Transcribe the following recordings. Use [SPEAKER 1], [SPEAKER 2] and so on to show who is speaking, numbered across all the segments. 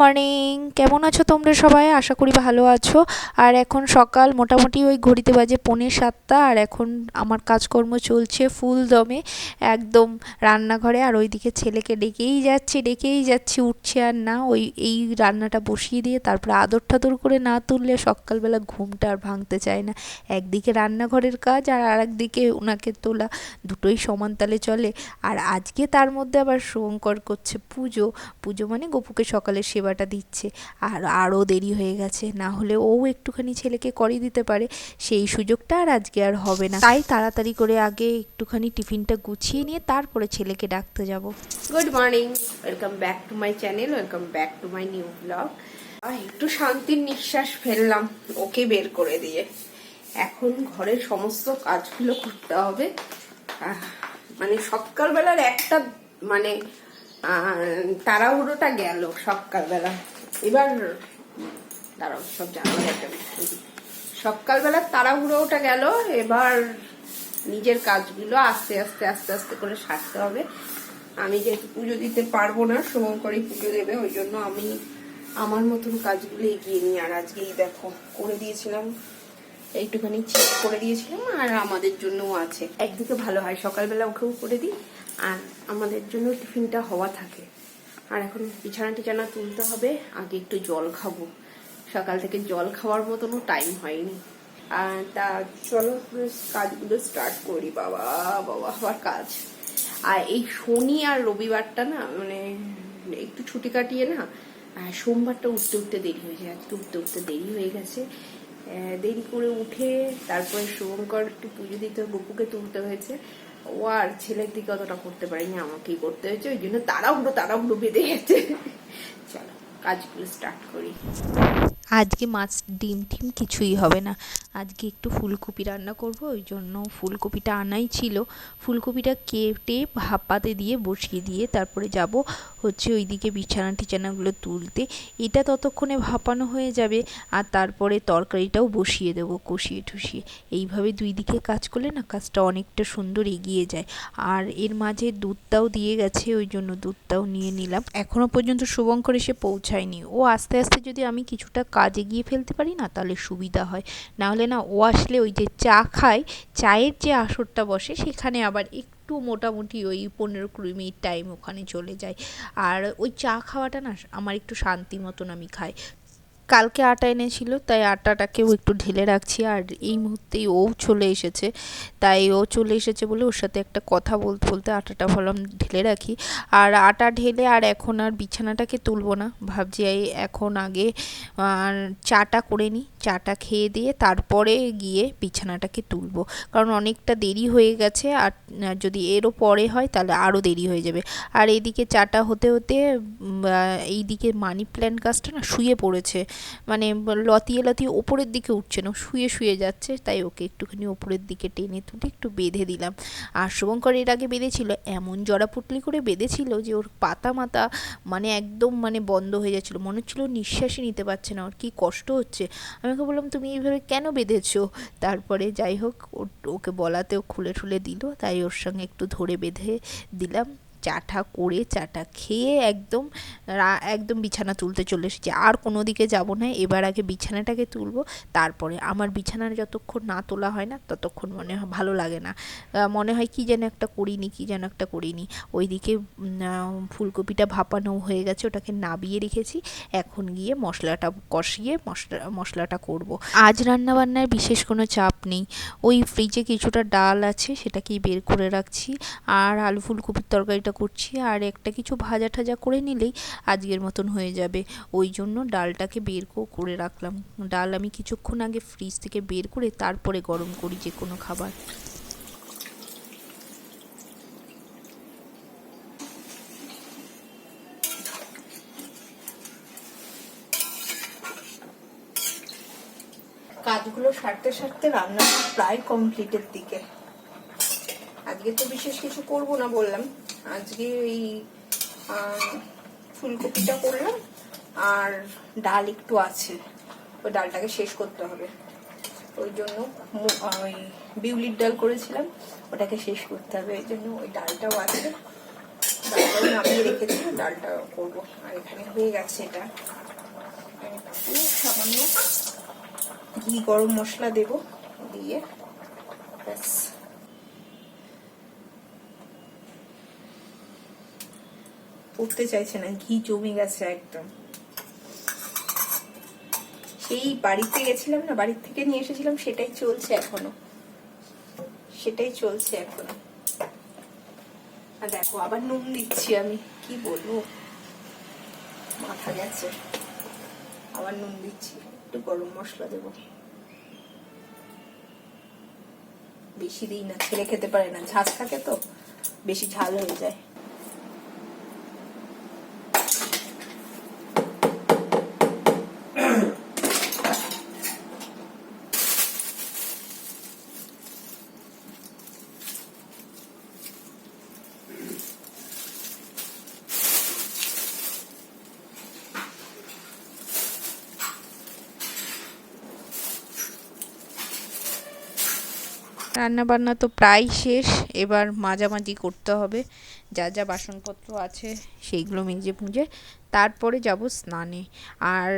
[SPEAKER 1] Morning কেমন আছো তোমরা সবাই? আশা করি ভালো আছো। আর এখন সকাল, মোটামুটি ওই ঘড়িতে বাজে পৌনে সাতটা। আর এখন আমার কাজকর্ম চলছে ফুল দমে, একদম রান্নাঘরে। আর ওইদিকে ছেলেকে ডেকেই যাচ্ছি ডেকেই যাচ্ছি, উঠছে আর না। ওই, এই রান্নাটা বসিয়ে দিয়ে তারপরে আদর ঠাদর করে না তুললে সকালবেলা ঘুমটা আর ভাঙতে চায় না। একদিকে রান্নাঘরের কাজ আর আরেকদিকে ওনাকে তোলা। দুটোই সমান তালে চলে। আর আজকে তার মধ্যে আবার শুভঙ্কর করছে পুজো। পুজো মানে গোপুকে সকালে সেবাটা দিচ্ছে। আর আরও দেরি হয়ে গেছে, না হলে ও একটুখানি ছেলেকে করে দিতে পারে, সেই সুযোগটা আর আজকে আর হবে না। তাই তাড়াতাড়ি করে আগে একটুখানি টিফিনটা গুছিয়ে নিয়ে তারপরে ছেলেকে ডাকতে যাব।
[SPEAKER 2] Good morning welcome back to my channel welcome back to my new blog একটু শান্তির নিঃশ্বাস ফেললাম, ওকে বের করে দিয়ে। এখন ঘরের সমস্ত কাজগুলো করতে হবে। মানে সকালবেলার একটা মানে তাড়াহুড়োটা গেল সকালবেলা। এবার, দাঁড়াও, সব জানো। সকালবেলার তাড়াহুড়োটা গেল, এবার নিজের কাজগুলো আস্তে আস্তে আস্তে আস্তে করে সারতে হবে। আমি যেহেতু পুজো দিতে পারব না শুভঙ্করই পুজো দেবে, ওই জন্য আমি আমার মতন কাজগুলো এগিয়ে নিই। আর আজকেই দেখো, করে দিয়েছিলাম, একটুখানি চেক করে দিয়েছিলাম, আর আমাদের জন্যও আছে। একদিকে ভালো হয়, সকালবেলা ওকেও করে দিই আর আমাদের জন্য টিফিনটা হওয়া থাকে। আর এখন বিছানা টিছানা তুলতে হবে, আগে একটু জল খাব। সকাল থেকে জল খাওয়ার মতনও টাইম হয়নি। আর তা চলো কাজগুলো স্টার্ট করি, বাবা বাবা, আবার কাজ। আর এই শনি আর রবিবারটা না মানে একটু ছুটি কাটিয়ে না সোমবারটা উঠতে উঠতে দেরি হয়ে যায়, আজকে উঠতে উঠতে দেরি হয়ে গেছে। দেরি করে উঠে তারপরে শুভঙ্কর একটু পুজো দিতে গপুকে তুলতে হয়েছে। ও আর ছেলের দিকে অতটা করতে পারিনি, আমাকেই করতে হয়েছে, ওই জন্য তাড়াহুড়ো তাড়াহুড়ো বেঁধে গেছে। চলো, কাজগুলো স্টার্ট করি।
[SPEAKER 1] আজকে মাছ, ডিম টিম কিছুই হবে না। আজকে একটু ফুলকপি রান্না করব, ওই জন্য ফুলকপিটা আনাই ছিল। ফুলকপিটা কেটে ভাপাতে দিয়ে বসিয়ে দিয়ে তারপরে যাব হচ্ছে ওইদিকে বিছানা টিছানাগুলো তুলতে। এটা ততক্ষণে ভাপানো হয়ে যাবে আর তারপরে তরকারিটাও বসিয়ে দেবো কষিয়ে টুষিয়ে এইভাবে দুই দিকে কাজ করলে না কাজটা অনেকটা সুন্দর এগিয়ে যায়। আর এর মাঝে দুধটাও দিয়ে গেছে, ওই জন্য দুধটাও নিয়ে নিলাম। এখনও পর্যন্ত শুভঙ্কর এসে পৌঁছায়নি। ও আস্তে আস্তে যদি আমি কিছুটা কাজ গিয়ে ফেলতে পারি না, তাহলে সুবিধা হয়। না হলে না, ও আসলে ওই যে চা খায়, চায়ের যে আসরটা বসে, সেখানে আবার একটু মোটামুটি ওই পনেরো কুড়ি মিনিট টাইম ওখানে চলে যায়। আর ওই চা খাওয়াটা না, আমার একটু শান্তি মতন আমি খাই। কালকে আটা এনেছিল, তাই আটাটাকেও একটু ঢেলে রাখছি। আর এই মুহূর্তেই ও চলে এসেছে, তাই ও চলে এসেছে বলে ওর সাথে একটা কথা বলতে বলতে আটাটা ভাবলাম ঢেলে রাখি। আর আটা ঢেলে আর এখন আর বিছানাটাকে তুলবো না, ভাবছি এখন আগে চাটা করে নিই, চাটা খেয়ে দিয়ে তারপরে গিয়ে বিছানাটাকে তুলবো। কারণ অনেকটা দেরি হয়ে গেছে, আর যদি এরও পরে হয় তাহলে আরও দেরি হয়ে যাবে। আর এদিকে চাটা হতে হতে এইদিকে মানি প্ল্যান্ট গাছটা না শুয়ে পড়েছে। মানে লতিয়ে লতিয়ে ওপরের দিকে উঠছে না শুয়ে শুয়ে যাচ্ছে, তাই ওকে একটুখানি ওপরের দিকে টেনে তুলে একটু বেঁধে দিলাম। আর শুভঙ্কর এর আগে বেঁধেছিল, এমন জড়াপুটলি করে বেঁধেছিল যে ওর পাতা মাতা মানে একদম মানে বন্ধ হয়ে যাচ্ছিল। মনে হচ্ছিল নিঃশ্বাসই নিতে পারছে না, ওর কি কষ্ট হচ্ছে? আমি ওকে বললাম, তুমি এইভাবে কেন বেঁধেছো? তারপরে যাই হোক ওকে বলাতেও খুলে ঠুলে দিল, তাই ওর সঙ্গে একটু ধরে বেঁধে দিলাম। চাটা করে, চাটা খেয়ে একদম একদম বিছানা তুলতে চলে এসেছি। আর কোনো দিকে যাব না, এবার আগে বিছানাটাকে তুলবো, তারপরে আমার বিছানার যতক্ষণ না তোলা হয় না, ততক্ষণ মনে হয় ভালো লাগে না। মনে হয় কি যেন একটা করিনি, কি যেন একটা করিনি। ওইদিকে ফুলকপিটা ভাপানো হয়ে গেছে, ওটাকে নাবিয়ে রেখেছি। এখন গিয়ে মশলাটা কষিয়ে মশলা, মশলাটা করব। আজ রান্না বান্নার বিশেষ কোনো চাপ নেই। ওই ফ্রিজে কিছুটা ডাল আছে, সেটাকেই বের করে রাখছি। আর আলু ফুলকপির তরকারিটা করছি। আর একটা কিছু ভাজা ঠাজা করে নিলেই আজকের মতন হয়ে যাবে। ওই জন্য ডালটাকে বের করে রাখলাম। ডাল আমি কিছুক্ষণ আগে ফ্রিজ থেকে বের করে তারপরে গরম করি যে কোনো খাবার
[SPEAKER 2] কাজগুলো সারতে সারতে রান্না প্রায় কমপ্লিটের দিকে। আজকে তো বিশেষ কিছু করব না বললাম। আজকে আহ, ফুলকপিটা করলাম আর ডাল একটু আছে। ওই ডালটাকে শেষ করতে হবে। ওই জন্য ওই বিউলির ডাল করেছিলাম ওটাকে শেষ করতে হবে। ওই জন্য ওই ডালটাও আছে। ডালটাও নামিয়ে রেখেছি ডালটা করব। আর এখানে হয়ে গেছে এটা। সামান্য ঘি, গরম মশলা দেব দিয়ে উঠতে চাইছে না, ঘি জমে গেছে একদম। সেই বাড়িতে গেছিলাম না, বাড়ির থেকে নিয়ে এসেছিলাম, সেটাই চলছে এখনও। সেটাই চলছে এখনও। আর দেখো, আবার নুন দিচ্ছি আমি, কি বলব? মাথা গেছে। আবার নুন দিচ্ছি। একটু গরম মশলা দেব। বেশি দিই না ছেলে খেতে পারে না। ঝাঁজ থাকে তো, বেশি ঝাল হয়ে যায়।
[SPEAKER 1] রান্না বান্না তো প্রায় শেষ। এবার মাঝামাঝি করতে হবে। যা যা বাসনপত্র আছে, সেইগুলো মেজে পুঁজে তারপরে যাব স্নানে। আর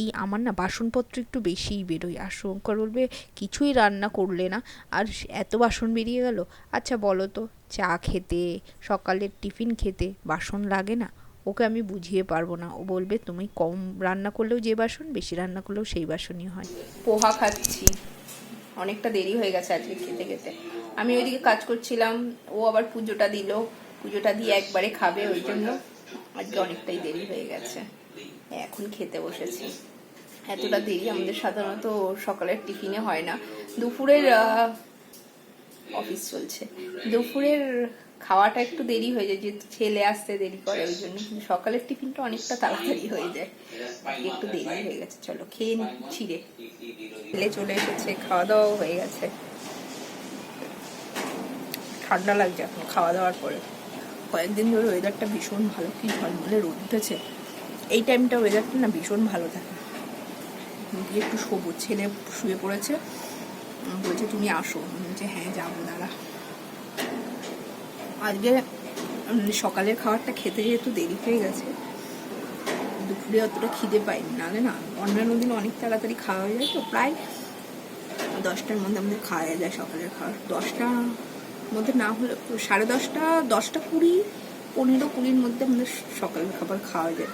[SPEAKER 1] এই আমার না বাসনপত্র একটু বেশিই বেরোয়। আর শঙ্কর বলবে, কিছুই রান্না করলে না। আর এত বাসন বেরিয়ে গেল। আচ্ছা বলো তো, চা খেতে, সকালের টিফিন খেতে বাসন লাগে না? ওকে আমি বুঝিয়ে পারব না। ও বলবে, তুমি কম রান্না করলেও যে বাসন, বেশি রান্না করলেও সেই বাসনই হয়।
[SPEAKER 2] পোহা খাচ্ছি। অনেকটা দেরি হয়ে গেছে আজকে খেতে খেতে। আমি ওইদিকে কাজ করছিলাম, ও আবার পুজোটা দিল। পুজোটা দিয়ে একবারে খাবে ওই জন্য। আজকে অনেকটাই দেরি হয়ে গেছে। এখন খেতে বসেছি। এতটা দেরি আমাদের সাধারণত সকালের টিফিনে হয় না। দুপুরের অফিস চলছে। দুপুরের খাওয়াটা একটু দেরি হয়ে যায়, যেহেতু ছেলে আসতে দেরি করে, ওই জন্য কিন্তু সকালের টিফিনটা অনেকটা তাড়াতাড়ি হয়ে যায়। একটু দেরি হয়ে গেছে, চলো খেয়ে নিচ্ছি রে। ছেলে চলে এসেছে, খাওয়া দাওয়াও হয়ে গেছে। ঠান্ডা লাগছে এখন খাওয়া দাওয়ার পরে। কয়েকদিন ধরে ওয়েদারটা ভীষণ ভালো, কি ঝলমলে রোদ উঠেছে। এই টাইমটা ওয়েদারটা না ভীষণ ভালো থাকে। একটু সবুজ, ছেলে শুয়ে পড়েছে। বলছে, তুমি আসো। বলছি হ্যাঁ যাব, দাঁড়া। আজকে সকালের খাবারটা খেতে যেহেতু দেরি হয়ে গেছে, দুপুরে অতটা খিদে পাইনি। নাহলে না, অন্যান্য দিন অনেক তাড়াতাড়ি খাওয়া হয়ে যায় তো, প্রায় দশটার মধ্যে আমাদের খাওয়া যায় সকালের খাবার। দশটা মধ্যে না হলে, সাড়ে দশটা দশটা কুড়ি, পনেরো কুড়ির মধ্যে আমাদের সকালের খাবার খাওয়া যায়।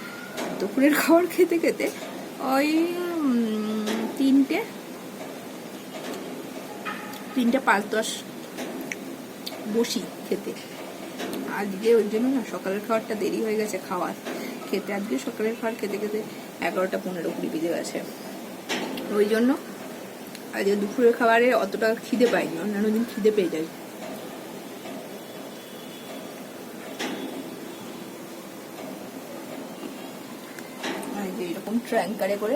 [SPEAKER 2] দুপুরের খাবার খেতে খেতে ওই তিনটে তিনটে পাঁচ দশ বসি খেতে। আজকে ওই জন্য না সকালের খাবারটা দেরি হয়ে গেছে খাওয়ার। খেতে আজকে সকালের খাবার খেতে খেতে এগারোটা পনেরো কুড়ি বেজে গেছে। ওই জন্য আজকে দুপুরের খাবারে অতটা খিদে পাইনি, অন্যান্য দিন খিদে পেয়ে যায়। এরকম ট্র্যাঙ্কারে করে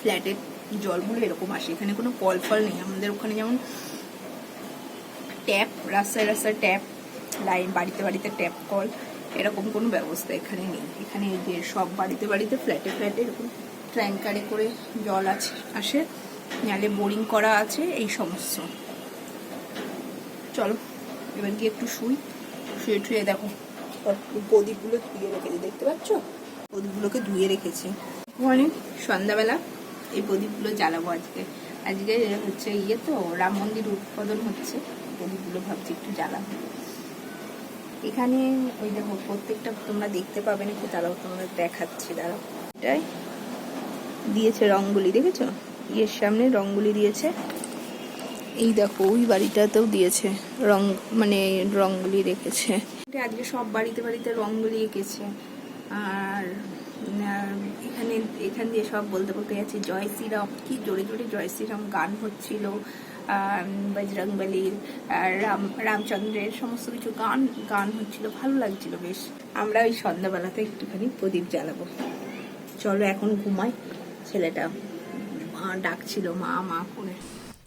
[SPEAKER 2] ফ্ল্যাটের জলগুলো এরকম আসে। এখানে কোনো কল ফল নেই। আমাদের ওখানে যেমন ট্যাপ রাস্তায় রাস্তায় ট্যাপ লাইন বাড়িতে বাড়িতে ট্যাপ কল এরকম কোনো ব্যবস্থা এখানে নেই। এখানে যে সব বাড়িতে বাড়িতে ফ্ল্যাটে ফ্ল্যাটে এরকম ট্যাঙ্কারে করে জল আছে, আসে। নালে বোরিং করা আছে, এই সমস্ত। চলো, এবার গিয়ে একটু শুই। শুয়ে টুয়ে দেখো। প্রদীপগুলো ধুয়ে রেখেছি, দেখতে পাচ্ছ? প্রদীপগুলোকে ধুয়ে রেখেছি। অনেক সন্ধ্যাবেলা। এই প্রদীপগুলো জ্বালাবো আজকে। আজকে হচ্ছে ইয়ে তো, রাম মন্দির উৎপাদন হচ্ছে, প্রদীপগুলো ভাবছি একটু জ্বালাবো। এখানে ওই দেখো, প্রত্যেকটা তোমরা দেখতে পাবে নাকি তারাও তোমাদের দেখাচ্ছি, দাঁড়াও। এটাই দিয়েছে রঙ্গোলি, দেখেছ? ইয়ের সামনে রঙ্গোলি দিয়েছে। এই দেখো, ওই বাড়িটাতেও দিয়েছে রং মানে রঙ্গোলি রেখেছে। আজকে সব বাড়িতে বাড়িতে রঙ্গোলি এঁকেছে। আর এখানে, এখান দিয়ে সব বলতে বলতে যাচ্ছে, জয় শ্রীরাম। কি জোরে জোরে জয় শ্রীরাম গান হচ্ছিল বজরংবলির রাম, রামচন্দ্রের সমস্ত কিছু গান গান হচ্ছিল, ভালো লাগছিল বেশ। আমরা ওই সন্ধ্যাবেলাতে একটুখানি প্রদীপ জ্বালাবো। চলো এখন ঘুমাই। ছেলেটা মা ডাকছিল, মা মা করে।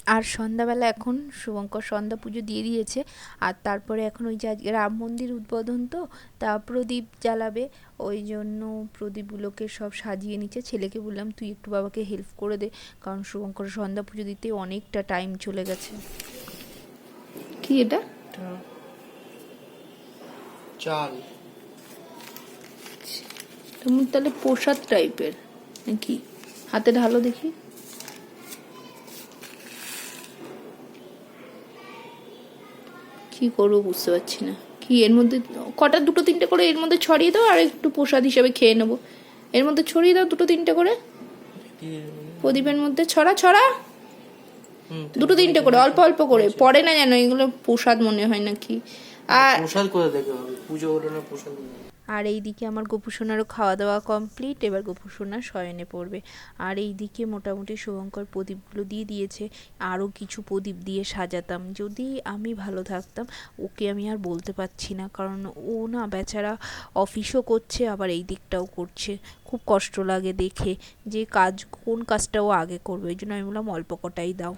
[SPEAKER 1] আর সন্ধ্যাবেলা এখন শুভঙ্কর সন্ধ্যা পুজো দিয়ে দিয়েছে। আর তারপরে এখন ওই যে আজকে রাম মন্দির উদ্বোধন তো তা প্রদীপ জ্বালাবে। ওই জন্য প্রদীপগুলোকে সব সাজিয়ে নিচ্ছে। ছেলেকে বললাম তুই একটু বাবাকে হেল্প করে দে। কারণ শুভঙ্কর সন্ধ্যা পুজো দিতে অনেকটা টাইম চলে গেছে।
[SPEAKER 2] কি এটা?
[SPEAKER 3] এটা চাল।
[SPEAKER 1] তাহলে প্রসাদ টাইপের নাকি? হাতে ঢালো দেখি। কি করব বুঝতে পারছি না। কি, এর মধ্যে কটা দুটো তিনটে করে এর মধ্যে ছড়িয়ে দাও, আর একটু প্রসাদ হিসাবে খেয়ে নেব। এর মধ্যে ছড়িয়ে দাও দুটো তিনটে করে। প্রদীপের মধ্যে ছড়া ছড়া। দুটো তিনটে করে, অল্প অল্প করে। পড়ে না যেন, এগুলো প্রসাদ মনে হয় নাকি। আর
[SPEAKER 3] প্রসাদ দেখবে পুজো হলো না প্রসাদ হলো?
[SPEAKER 1] এই দিকে আমার গোপুসোনারও খাওয়া দাওয়া কমপ্লিট এবার গোপুসোনা শয়নে পড়বে। আর এই দিকে মোটামুটি শুভঙ্কর প্রদীপগুলো দিয়ে দিয়েছে। আরও কিছু প্রদীপ দিয়ে সাজাতাম। যদি আমি ভালো থাকতাম, ওকে আমি আর বলতে পারছি না। কারণ ও না বেচারা অফিসও করছে, আবার এই দিকটাও করছে। খুব কষ্ট লাগে দেখে যে কাজ, কোন কাজটা ও আগে করবে। এই জন্য আমি বললাম, অল্প কটাই দাও।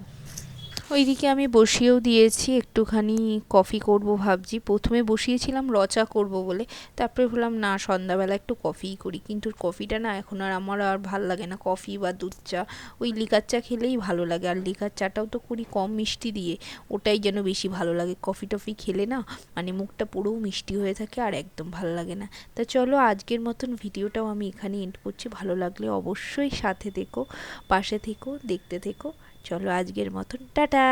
[SPEAKER 1] ওইদিকে আমি বসিয়েও দিয়েছি, একটুখানি কফি করব ভাবছি। প্রথমে বসিয়েছিলাম, রচা করব বলে। তারপরে ভাবলাম, না, সন্ধ্যাবেলা একটু কফিই করি। কিন্তু কফিটা না, এখন আর আমার আর ভালো লাগে না। কফি বা দুধ চা, ওই লিকার চা খেলেই ভালো লাগে। আর লিকার চাটাও তো করি কম মিষ্টি দিয়ে। ওটাই যেন বেশি ভালো লাগে। কফি টফি খেলে না মানে মুখটা পুরোও মিষ্টি হয়ে থাকে আর একদম ভালো লাগে না। তা চলো, আজকের মতন ভিডিওটাও আমি এখানে এন্ড করছি। ভালো লাগলে অবশ্যই সাথে থেকো, পাশে থেকো, দেখতে থেকো। চলো আজকের মতন টাটা!